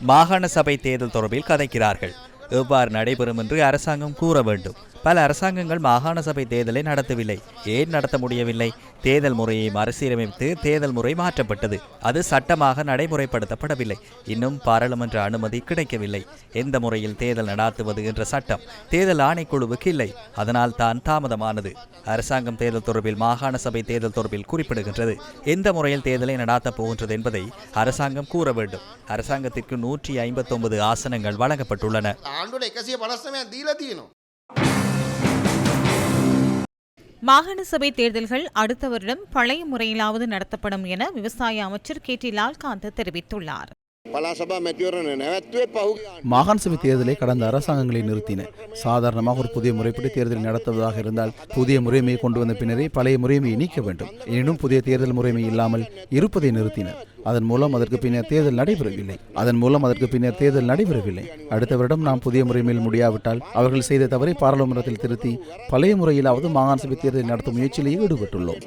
மாகாண சபை தேர்தல் தொடர்பில் கதைக்கிறார்கள். எவ்வாறு நடைபெறும் என்று அரசாங்கம் கூற வேண்டும். பல அரசாங்கங்கள் மாகாண சபை தேர்தலை நடத்தவில்லை. ஏன் நடத்த முடியவில்லை? தேர்தல் முறையை மறுசீரமைத்து தேர்தல் முறை மாற்றப்பட்டது. அது சட்டமாக நடைமுறைப்படுத்தப்படவில்லை. இன்னும் பாராளுமன்ற அனுமதி கிடைக்கவில்லை. எந்த முறையில் தேர்தல் நடாத்துவது என்ற சட்டம் தேர்தல் ஆணைக்குழுவுக்கு இல்லை. அதனால் தான் தாமதமானது. அரசாங்கம் தேர்தல் தொடர்பில் மாகாண சபை தேர்தல் தொடர்பில் குறிப்பிடுகின்றது. எந்த முறையில் தேர்தலை நடாத்தப் போகின்றது என்பதை அரசாங்கம் கூற வேண்டும். அரசாங்கத்திற்கு நூற்றி ஐம்பத்தொன்பது ஆசனங்கள் வழங்கப்பட்டுள்ளன. மாகாண சபை தேர்தல்கள் அடுத்த வருடம் பழைய முறையிலாவது நடத்தப்படும் என விவசாய அமைச்சர் கே டி லால்காந்த் தெரிவித்துள்ளார். மாகாண தேர்தலை கடந்த அரசாங்கங்களை நிறுத்தின. சாதாரணமாக ஒரு புதிய முறைப்படி தேர்தல் நடத்துவதாக இருந்தால் புதிய முறைமையை கொண்டு வந்த பின்னரே பழைய முறைமையை நீக்க வேண்டும். எனினும் புதிய தேர்தல் முறைமை இல்லாமல் இருப்பதை நிறுத்தினர் அதன் மூலம் அதற்கு பின்னர் தேர்தல் நடைபெறவில்லை. அதன் மூலம் அதற்கு பின்னர் தேர்தல் நடைபெறவில்லை. அடுத்த வருடம் நாம் புதிய முறைமையில் முடியாவிட்டால் அவர்கள் செய்த தவறை பாராளுமன்றத்தில் திருத்தி பழைய முறையிலாவது மாகாண சபை தேர்தலை நடத்தும் முயற்சியில் ஈடுபட்டுள்ளோம்.